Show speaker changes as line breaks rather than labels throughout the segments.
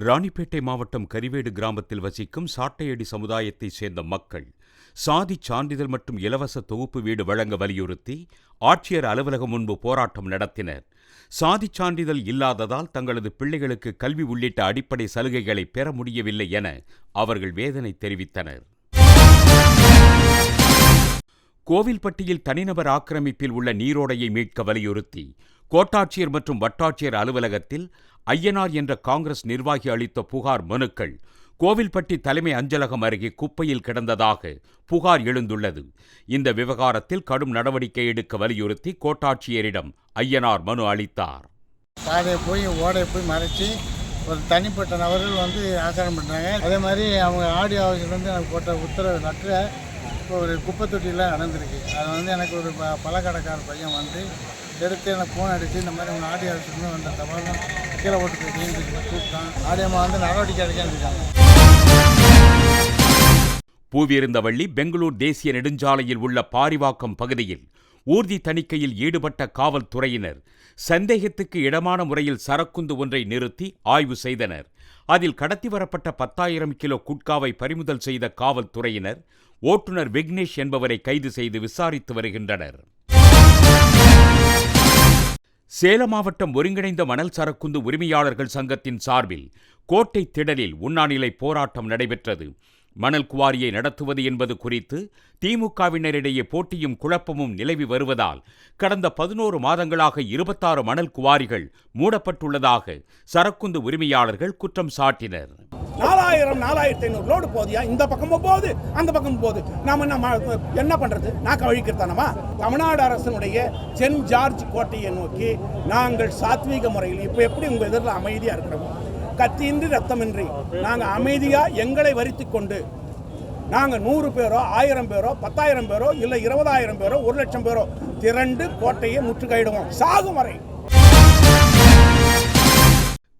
ராணிப்பேட்டை மாவட்டம் கரிவேடு கிராமத்தில் வசிக்கும் சாட்டையடி சமுதாயத்தைச் சேர்ந்த மக்கள் சாதி சான்றிதழ் மற்றும் இலவச தொகுப்பு வீடு வழங்க வலியுறுத்தி ஆட்சியர் அலுவலகம் முன்பு போராட்டம் நடத்தினர். சாதி சான்றிதழ் இல்லாததால் தங்களது பிள்ளைகளுக்கு கல்வி உள்ளிட்ட அடிப்படை சலுகைகளை பெற முடியவில்லை என அவர்கள் வேதனை தெரிவித்தனர். கோவில்பட்டியில் தனிநபர் ஆக்கிரமிப்பில் உள்ள நீரோடையை மீட்க வலியுறுத்தி கோட்டாட்சியர் மற்றும் வட்டாட்சியர் அலுவலகத்தில் ஐயனார் என்ற காங்கிரஸ் நிர்வாகி அளித்த புகார் மனுக்கள் கோவில்பட்டி தலைமை அஞ்சலகம் அருகே குப்பையில் கிடந்ததாக புகார் எழுந்துள்ளது. இந்த விவகாரத்தில் கடும் நடவடிக்கை எடுக்க வலியுறுத்தி கோட்டாட்சியரிடம் ஐயனார் மனு அளித்தார்.
பாதையை போய் ஓடையை போய் மறைச்சி ஒரு தனிப்பட்ட நபர்கள் வந்து ஆச்சாரம் பண்ணுறாங்க அதே மாதிரி அவங்க ஆடியோ ஆஃபீஸ்லேருந்து எனக்கு போட்ட உத்தரவு லெட்டரை இப்போ ஒரு குப்பை தொட்டியில் நடந்திருக்கு அது வந்து எனக்கு ஒரு ப பழக்கடைக்கார பையன் வந்து எடுத்து எனக்கு ஃபோன் அடித்து இந்த மாதிரி உங்கள் ஆடியோ ஆஃபீஸ்லேருந்து வந்த தபாலும் கீழே போட்டு போயிட்டீங்கன்னு கூப்பிட்டான். ஆடியம்மா வந்து நடவடிக்கை எடுக்கன்னு இருக்காங்க.
பூவிருந்தவள்ளி பெங்களூர் தேசிய நெடுஞ்சாலையில் உள்ள பாரிவாக்கம் பகுதியில் ஊர்தி தணிக்கையில் ஈடுபட்ட காவல்துறையினர் சந்தேகத்துக்கு இடமான முறையில் சரக்குந்து ஒன்றை நிறுத்தி ஆய்வு செய்தனர். அதில் கடத்தி வரப்பட்ட பத்தாயிரம் கிலோ குட்காவை பறிமுதல் செய்த காவல்துறையினர் ஓட்டுநர் விக்னேஷ் என்பவரை கைது செய்து விசாரித்து வருகின்றனர். சேலம் மாவட்டம் ஒருங்கிணைந்த மணல் சரக்குந்து உரிமையாளர்கள் சங்கத்தின் சார்பில் கோட்டை திடலில் உண்ணாநிலை போராட்டம் நடைபெற்றது. மணல் குவாரியை நடத்துவது என்பது குறித்து திமுகவினரிடையே போட்டியும் குழப்பமும் நிலவி வருவதால் கடந்த பதினோரு மாதங்களாக இருபத்தாறு மணல் குவாரிகள் மூடப்பட்டுள்ளதாக சரக்குந்து உரிமையாளர்கள் குற்றம் சாட்டினர்.
நாலாயிரம் நாலாயிரத்தி ஐநூறு லோடு போதியா இந்த பக்கமும் போகுது அந்த பக்கமும் போகுது. நாம என்ன என்ன பண்றது? நான் கழிக்கிறதானமா தமிழ்நாடு அரசனுடைய சென்ட் ஜார்ஜ் கோட்டையை நோக்கி நாங்கள் சாத்வீக முறையில் இப்போ எப்படி உங்கள் எதிரில் அமைதியாக இருக்கிறோம் கத்தியின்றி ரத்தமின்றி. நாங்கள் அமைதியாக எங்களை வரித்துக் கொண்டு நாங்கள் நூறு பேரோ ஆயிரம் பேரோ பத்தாயிரம் பேரோ இல்லை இருபதாயிரம் பேரோ ஒரு லட்சம் பேரோ திரண்டு கோட்டையை முற்றுகையிடுவோம். சாகும் வரை.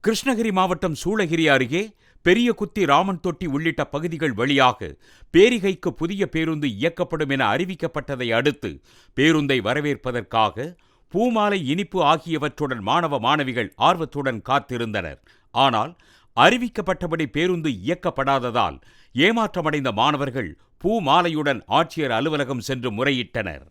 கிருஷ்ணகிரி மாவட்டம் சூளகிரி அருகே பெரிய குத்தி ராமன் தொட்டி உள்ளிட்ட பகுதிகள் வழியாக பேரிகைக்கு புதிய பேருந்து இயக்கப்படும் என அறிவிக்கப்பட்டதை அடுத்து பேருந்தை வரவேற்பதற்காக பூமாலை இனிப்பு ஆகியவற்றுடன் மாணவ மாணவிகள் ஆர்வத்துடன் காத்திருந்தனர். ஆனால் அறிவிக்கப்பட்டபடி பேருந்து இயக்கப்படாததால் ஏமாற்றமடைந்த மாணவர்கள் பூமாலையுடன் ஆட்சியர் அலுவலகம் சென்று முறையிட்டனர்.